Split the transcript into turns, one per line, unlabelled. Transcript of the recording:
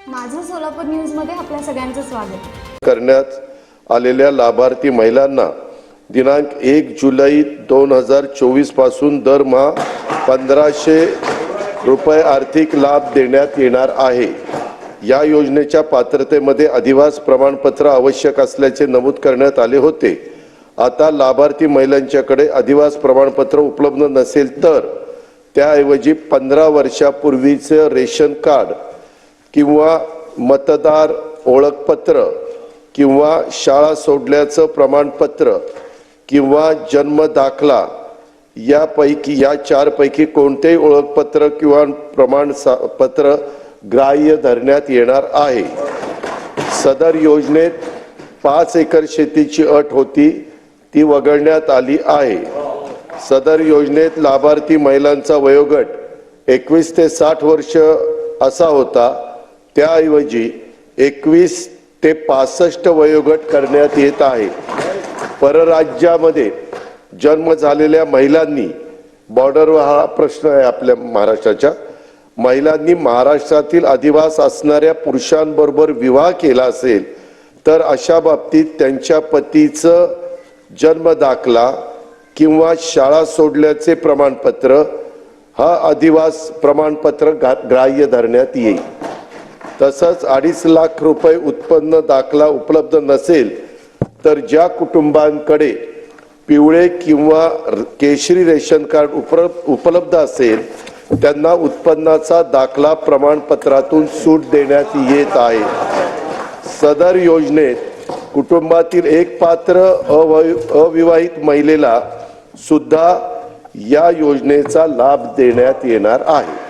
सोलापूर न्यूजमध्ये आपल्या सगळ्यांचं स्वागत.
करण्यात आलेल्या लाभार्थी महिलांना दिनांक एक जुलै दोन हजार चोवीसपासून दरमहा पंधराशे रुपये आर्थिक लाभ देण्यात येणार आहे. या योजनेच्या पात्रतेमध्ये अधिवास प्रमाणपत्र आवश्यक असल्याचे नमूद करण्यात आले होते. आता लाभार्थी महिलांच्याकडे अधिवास प्रमाणपत्र उपलब्ध नसेल तर त्याऐवजी पंधरा वर्षापूर्वीचं रेशन कार्ड किंवा मतदार ओळखपत्र किंवा शाळा सोडल्याचं प्रमाणपत्र किंवा जन्म दाखला यापैकी या चारपैकी कोणतेही ओळखपत्र किंवा प्रमाण सा- पत्र ग्राह्य धरण्यात येणार आहे. सदर योजनेत पाच एकर शेतीची अट होती ती वगळण्यात आली आहे. सदर योजनेत लाभार्थी महिलांचा वयोगट एकवीस ते साठ वर्ष असा होता. त्याऐवजी एकवीस ते पासष्ट वयोगट करण्यात येत आहे. परराज्यामध्ये जन्म झालेल्या महिलांनी बॉर्डरवर हा प्रश्न आहे आपल्या महाराष्ट्राच्या महिलांनी महाराष्ट्रातील अधिवास असणाऱ्या पुरुषांबरोबर विवाह केला असेल तर अशा बाबतीत त्यांच्या पतीचं जन्म दाखला किंवा शाळा सोडल्याचे प्रमाणपत्र हा अधिवास प्रमाणपत्र ग्राह्य धरण्यात येईल. तसंच अडीच लाख रुपये उत्पन्न दाखला उपलब्ध नसेल तर ज्या कुटुंबांकडे पिवळे किंवा र- केशरी रेशन कार्ड उपर उपलब्ध असेल त्यांना उत्पन्नाचा दाखला प्रमाणपत्रातून सूट देण्यात येत आहे. सदर योजनेत कुटुंबातील एक पात्र अविवाहित महिलेला सुद्धा या योजनेचा लाभ देण्यात येणार आहे.